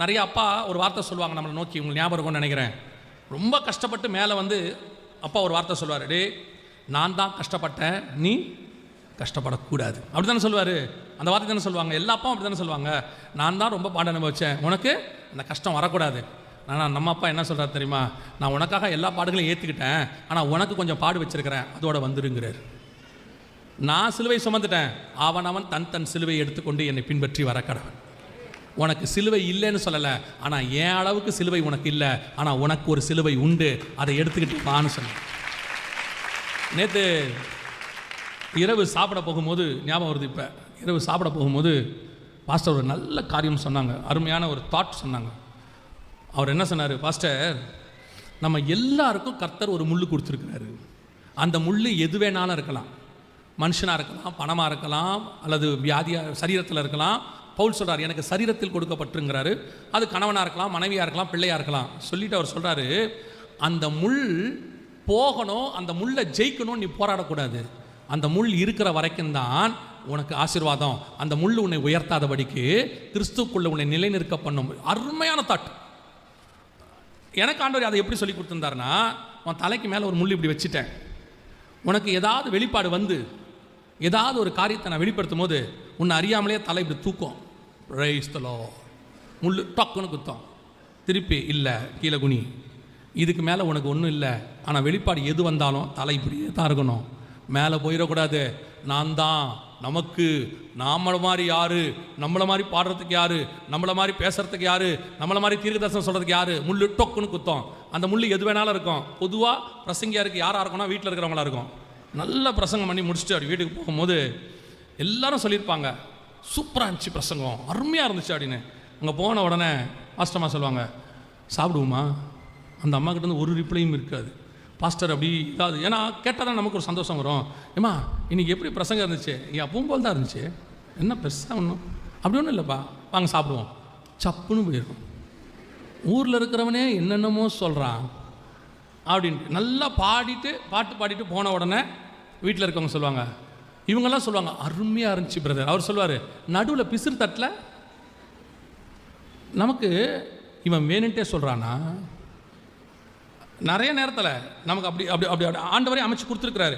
நிறைய அப்பா ஒரு வார்த்தை சொல்லுவாங்க நம்மளை நோக்கி உங்களுக்கு ஞாபகம் இருக்கும்னு நினைக்கிறேன். ரொம்ப கஷ்டப்பட்டு மேலே வந்து அப்பா ஒரு வார்த்தை சொல்லுவார் டே நான் தான் கஷ்டப்பட்டேன் நீ கஷ்டப்படக்கூடாது. அப்படி தானே சொல்லுவார். அந்த வார்த்தை தானே சொல்லுவாங்க. எல்லா அப்பாவும் அப்படி தானே சொல்லுவாங்க. நான் தான் ரொம்ப பாடம் அனுபவித்தேன் உனக்கு அந்த கஷ்டம் வரக்கூடாது. ஆனால் நம்ம அப்பா என்ன சொல்கிறார் தெரியுமா? நான் உனக்காக எல்லா பாடுகளையும் ஏற்றுக்கிட்டேன் ஆனால் உனக்கு கொஞ்சம் பாடு வச்சிருக்கிறேன். அதோட வந்துருங்கிறார். நான் சிலுவை சுமந்துட்டேன். அவன் அவன் தன் தன் சிலுவை எடுத்துக்கொண்டு என்னை பின்பற்றி வர கடவன். உனக்கு சிலுவை இல்லைன்னு சொல்லலை. ஆனால் என் அளவுக்கு சிலுவை உனக்கு இல்லை. ஆனால் உனக்கு ஒரு சிலுவை உண்டு. அதை எடுத்துக்கிட்டு வான்னு சொன்னேன். நேற்று இரவு சாப்பிட போகும்போது ஞாபகம் வருது இப்போ. இரவு சாப்பிட போகும்போது பாஸ்டர் ஒரு நல்ல காரியம் சொன்னாங்க. அருமையான ஒரு தாட் சொன்னாங்க. அவர் என்ன சொன்னார்? பாஸ்டர் நம்ம எல்லாருக்கும் கர்த்தர் ஒரு முள் கொடுத்துருக்கிறாரு. அந்த முள் எது வேணாலும் இருக்கலாம். மனுஷனாக இருக்கலாம் பணமாக இருக்கலாம் அல்லது வியாதியாக சரீரத்தில் இருக்கலாம் பவுல் சொல்கிறார் எனக்கு சரீரத்தில் கொடுக்கப்பட்டுங்கிறாரு அது கணவனாக இருக்கலாம் மனைவியாக இருக்கலாம் பிள்ளையாக இருக்கலாம். சொல்லிட்டு அவர் சொல்கிறாரு அந்த முள் போகணும் அந்த முள்ளை ஜெயிக்கணும் நீ போராடக்கூடாது. அந்த முள் இருக்கிற வரைக்கும் தான் உனக்கு ஆசீர்வாதம். அந்த முள் உன்னை உயர்த்தாதபடிக்கு கிறிஸ்துக்குள்ளே உன்னை நிலைநிற்க பண்ணும். அருமையான தாட் எனக்கு ஆண்டவர் அதை எப்படி சொல்லி கொடுத்துருந்தாருன்னா உன் தலைக்கு மேலே ஒரு முள் இப்படி வச்சுட்டேன். உனக்கு ஏதாவது வெளிப்பாடு வந்து ஏதாவது ஒரு காரியத்தை நான் வெளிப்படுத்தும் போது உன்னை அறியாமலே தலை இப்படி தூக்கும். ரைஸ்தலோ முள் டக்குன்னு குத்தம். திருப்பி இல்லை கீழே குனி. இதுக்கு மேலே உனக்கு ஒன்றும் இல்லை. ஆனால் வெளிப்பாடு எது வந்தாலும் தலை இப்படியே தான் இருக்கணும். மேலே போயிடக்கூடாது. நான் தான். நமக்கு. நாமள மாதிரி யார்? நம்மளை மாதிரி பாடுறதுக்கு யார்? நம்மளை மாதிரி பேசுகிறதுக்கு யார்? நம்மளை மாதிரி தீர்க்கதர்சனம் சொல்கிறதுக்கு யார்? முள்ளு டொக்குன்னு குத்தம். அந்த முள் எது வேணாலும் இருக்கும். பொதுவாக பிரசங்கியாருக்கு யாராக இருக்கும்னா வீட்டில் இருக்கிறவங்களா இருக்கும். நல்ல பிரசங்கம் பண்ணி முடிச்சுட்டு அப்படி வீட்டுக்கு போகும்போது எல்லாரும் சொல்லியிருப்பாங்க. சூப்பராக இருந்துச்சு பிரசங்கம். அருமையாக இருந்துச்சு அப்படின்னு அங்கே போன உடனே மாஸ்டர்மா சொல்லுவாங்க சாப்பிடுவோமா அந்த அம்மா கிட்ட ஒரு ரிப்ளையும் இருக்காது. பாஸ்டர் அப்படி இதாவது ஏன்னா கேட்டால் தான் நமக்கு ஒரு சந்தோஷம் வரும். ஏம்மா இன்னைக்கு எப்படி பிரசங்கம் இருந்துச்சு? என் அப்பவும் போல் தான் இருந்துச்சு. என்ன பெருசாக ஒன்றும் அப்படி ஒன்றும் இல்லைப்பா. வாங்க சாப்பிடுவோம். சப்புன்னு போயிருக்கும். ஊரில் இருக்கிறவனே என்னென்னமோ சொல்கிறான் அப்படின்ட்டு நல்லா பாடிட்டு பாட்டு பாடிட்டு போன உடனே வீட்டில் இருக்கவங்க சொல்லுவாங்க இவங்கெல்லாம் சொல்லுவாங்க அருமையாக இருந்துச்சு பிரதர் அவர் சொல்லுவார் நடுவில் பிசிறு தட்டில். நமக்கு இவன் வேணுன்ட்டே சொல்கிறானா நிறைய நேரத்தில் நமக்கு அப்படி அப்படி அப்படி அப்படி ஆண்டவரே அமைச்சு கொடுத்துருக்குறாரு.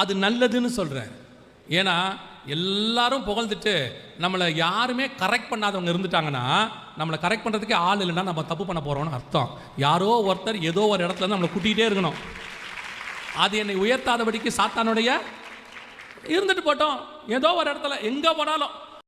அது நல்லதுன்னு சொல்கிறார் ஏன்னா எல்லாரும் புகழ்ந்துட்டு நம்மளை யாருமே கரெக்ட் பண்ணாதவங்க இருந்துட்டாங்கன்னா நம்மளை கரெக்ட் பண்ணுறதுக்கே ஆள் இல்லைன்னா நம்ம தப்பு பண்ண போகிறோம்னு அர்த்தம். யாரோ ஒருத்தர் ஏதோ ஒரு இடத்துல இருந்து நம்மளை கூட்டிகிட்டே இருக்கணும். அது என்னை உயர்த்தாதபடிக்கு சாத்தானுடைய இருந்துட்டு போட்டோம். ஏதோ ஒரு இடத்துல எங்கே போனாலும்